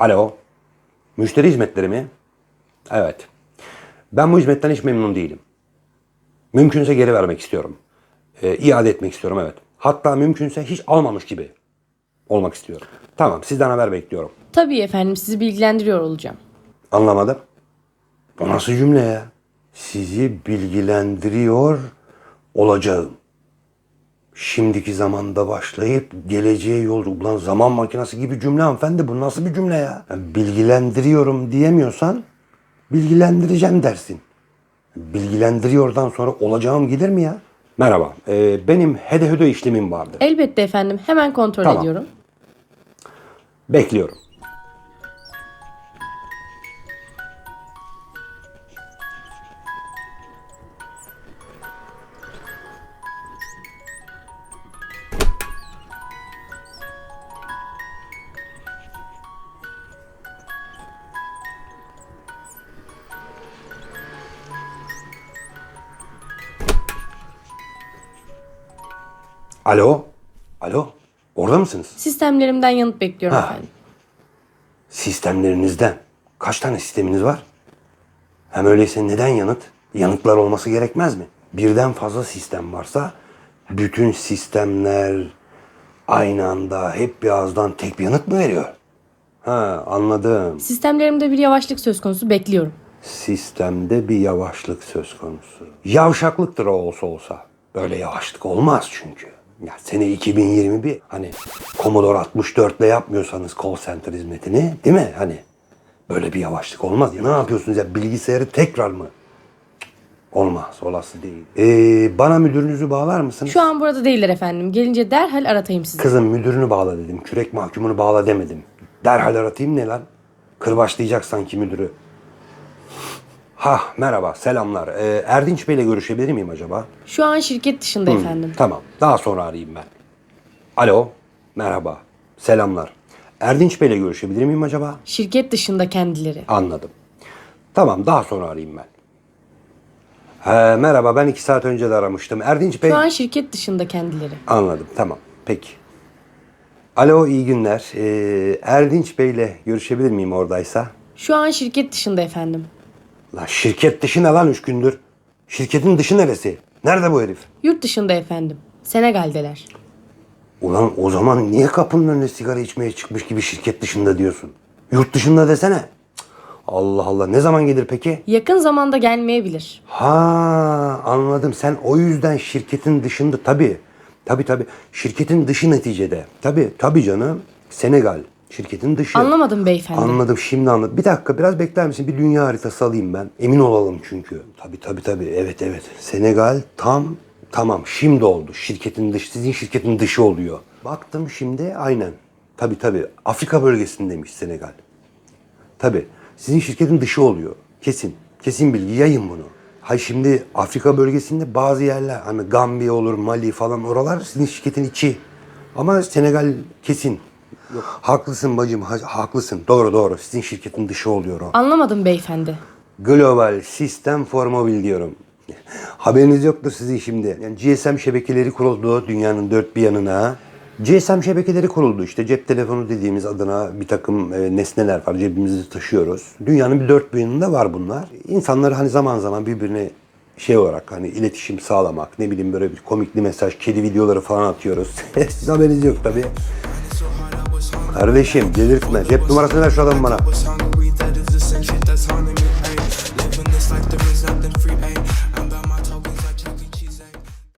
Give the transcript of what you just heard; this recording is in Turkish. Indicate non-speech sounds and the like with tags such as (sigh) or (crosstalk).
Alo. Müşteri hizmetleri mi? Evet. Ben bu hizmetten hiç memnun değilim. Mümkünse geri vermek istiyorum. Ee, iade etmek istiyorum evet. Hatta mümkünse hiç almamış gibi olmak istiyorum. Tamam sizden haber bekliyorum. Tabii efendim sizi bilgilendiriyor olacağım. Anlamadım. Bu nasıl cümle ya? Sizi bilgilendiriyor olacağım. Şimdiki zamanda başlayıp geleceğe yolcu. Ulan zaman makinesi gibi cümle hanımefendi. Bu nasıl bir cümle ya? Yani bilgilendiriyorum diyemiyorsan bilgilendireceğim dersin. Bilgilendiriyordan sonra olacağım gelir mi ya? Merhaba. ee, benim hede hede işlemim vardı. Elbette efendim hemen kontrol Tamam. ediyorum. Bekliyorum. Alo? Alo? Orada mısınız? Sistemlerimden yanıt bekliyorum Ha. efendim. sistemlerinizden kaç tane sisteminiz var? Hem öyleyse neden yanıt? Yanıtlar olması gerekmez mi? Birden fazla sistem varsa bütün sistemler aynı anda hep bir ağızdan tek bir yanıt mı veriyor? Ha anladım. Sistemlerimde bir yavaşlık söz konusu bekliyorum. Sistemde bir yavaşlık söz konusu. Yavşaklıktır o olsa olsa. Böyle yavaşlık olmaz çünkü. Ya sene 2021 hani Commodore 64 ile yapmıyorsanız call center hizmetini değil mi? Hani böyle bir yavaşlık olmaz. Ya ne yapıyorsunuz ya bilgisayarı tekrar mı? Olmaz olası değil. Ee, bana müdürünüzü bağlar mısınız? Şu an burada değiller efendim. Gelince derhal aratayım sizi. Kızım müdürünü bağla dedim. Kürek mahkumunu bağla demedim. Derhal aratayım ne lan? Kırbaçlayacak sanki müdürü. Ha merhaba selamlar. Ee, Erdinç Bey'le görüşebilir miyim acaba? Şu an şirket dışında efendim. Tamam daha sonra arayayım ben. Alo merhaba selamlar. Erdinç Bey'le görüşebilir miyim acaba? Şirket dışında kendileri. Anladım. Tamam daha sonra arayayım ben. He, merhaba ben iki saat önce de aramıştım. Erdinç Bey... Şu an şirket dışında kendileri. Anladım tamam peki. Alo iyi günler. Ee, Erdinç Bey'le görüşebilir miyim oradaysa? Şu an şirket dışında efendim. La şirket dışı ne lan üç gündür? Şirketin dışı neresi? Nerede bu herif? Yurt dışında efendim. Senegal'deler. Ulan o zaman niye kapının önüne sigara içmeye çıkmış gibi şirket dışında diyorsun? Yurt dışında desene. Cık, Allah Allah ne zaman gelir peki? Yakın zamanda gelmeyebilir. Ha anladım sen o yüzden şirketin dışında tabii. Tabii tabii şirketin dışı neticede. Tabii tabii canım. Senegal şirketin dışı. Anlamadım beyefendi. Anladım şimdi anladım. Bir dakika biraz bekler misin? Bir dünya haritası alayım ben. Emin olalım çünkü. Tabii tabii tabii. Evet evet. Senegal tam tamam şimdi oldu. Şirketin dışı sizin şirketin dışı oluyor. Baktım şimdi aynen. Tabii tabii. Afrika bölgesindeymiş Senegal. Tabii. Sizin şirketin dışı oluyor. Kesin. Kesin bilgi. Yayın bunu. Hay şimdi Afrika bölgesinde bazı yerler hani Gambiya olur, Mali falan oralar sizin şirketin içi. Ama Senegal kesin. Haklısın bacım, ha- haklısın. Doğru doğru. Sizin şirketin dışı oluyor o. Anlamadım beyefendi. Global Sistem for Mobil diyorum. Haberiniz yoktur sizin şimdi. Yani GSM şebekeleri kuruldu dünyanın dört bir yanına. GSM şebekeleri kuruldu işte cep telefonu dediğimiz adına bir takım e, nesneler var cebimizde taşıyoruz. Dünyanın bir dört bir yanında var bunlar. İnsanlar hani zaman zaman birbirine şey olarak hani iletişim sağlamak ne bileyim böyle bir komikli mesaj kedi videoları falan atıyoruz. (laughs) Siz haberiniz yok tabii. Kardeşim delirtme. Cep numarasını ver şu adamı bana.